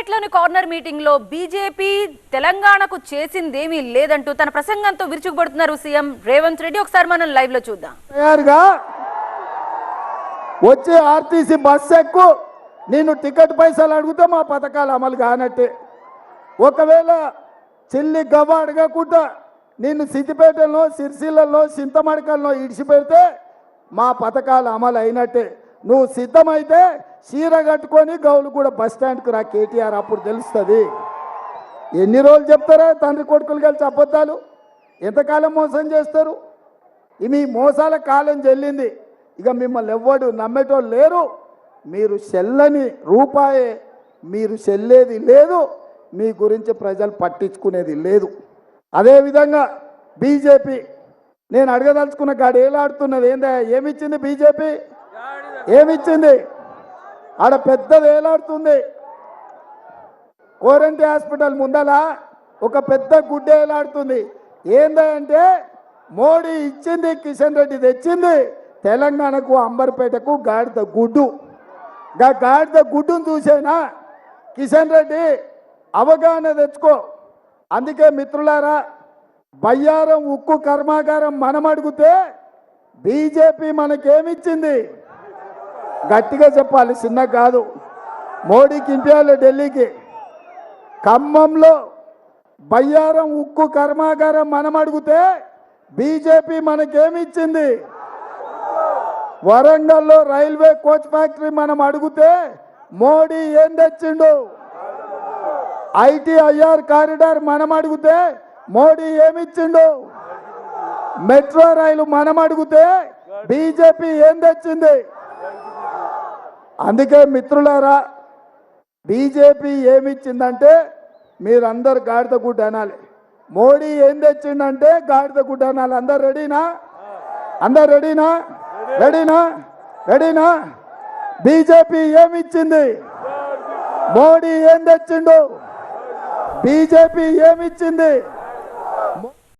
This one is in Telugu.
సూర్యాపేటలోని కార్నర్ మీటింగ్లో బీజేపీ తెలంగాణకు చేసిందేమీ లేదంటూ తన ప్రసంగంతో విరుచుకుపడుతున్నారు సీఎం రేవంత్ రెడ్డి. ఒకసారి మనం లైవ్లో చూద్దాం. తయారుగా వచ్చే ఆర్టీసీ బస్సు ఎక్కు నేను టికెట్ పైసలు అడిగితే మా పథకాలు అమలు కానట్టే. ఒకవేళ చెల్లి గవ్వ అడగకుండా నిన్ను సిద్దిపేటలో సిరిసిల్లలో చింతమడకల్లో ఇడిచిపెడితే మా పథకాలు అమలు అయినట్టే. నువ్వు సిద్ధమైతే చీర కట్టుకొని గౌలు కూడా బస్ స్టాండ్కి రా కేటీఆర్ అప్పుడు తెలుస్తుంది. ఎన్ని రోజులు చెప్తారా తండ్రి కొడుకులు కలిసి అబద్ధాలు? ఎంతకాలం మోసం చేస్తారు? మీ మోసాల కాలం చెల్లింది. ఇక మిమ్మల్ని ఎవ్వడు నమ్మేటోళ్ళు లేరు. మీరు చెల్లని రూపాయే మీరు చెల్లేది లేదు. మీ గురించి ప్రజలు పట్టించుకునేది లేదు. అదేవిధంగా బీజేపీ నేను అడగదలుచుకున్న గాడు ఏలాడుతున్నది? ఏందా ఏమిచ్చింది బీజేపీ? ఏమిచ్చింది? ఆడ పెద్ద వేలాడుతుంది కోరంటి హాస్పిటల్ ముందల ఒక పెద్ద గుడ్డ వేలాడుతుంది ఏందంటే మోడీ ఇచ్చింది కిషన్ రెడ్డి తెచ్చింది తెలంగాణకు అంబర్పేటకు గాడిద గుడ్డు. గా గాడిద గుడ్డును చూసేనా? కిషన్ రెడ్డి అవగాహన తెచ్చుకో. అందుకే మిత్రులారా బయ్యారం ఉక్కు కర్మాగారం మనం అడిగితే బీజేపీ మనకేమిచ్చింది? గట్టిగా చెప్పాలి చిన్న కాదు. మోడీకి ఇంపియాలి ఢిల్లీకి. ఖమ్మంలో బయ్యారం ఉక్కు కర్మాగారం మనం అడిగితే బీజేపీ మనకేమిచ్చింది? వరంగల్లో రైల్వే కోచ్ ఫ్యాక్టరీ మనం అడిగితే మోడీ ఏం తెచ్చిండు? ఐటీఐఆర్ కారిడార్ మనం అడిగితే మోడీ ఏమిచ్చిండు? మెట్రో రైలు మనం అడిగితే బీజేపీ ఏం తెచ్చింది? అందుకే మిత్రులారా బీజేపీ ఏమిచ్చిందంటే మీరందరు గాడిద గుడ్డ అనాలి మోడీ ఏం తెచ్చిండంటే గాడిద గుడ్డ అనాలి అందరు రెడీనా? అందరు రెడీనా? రెడీనా? రెడీనా? బీజేపీ ఏమిచ్చింది? మోడీ ఏం తెచ్చిండు? బీజేపీ ఏమిచ్చింది?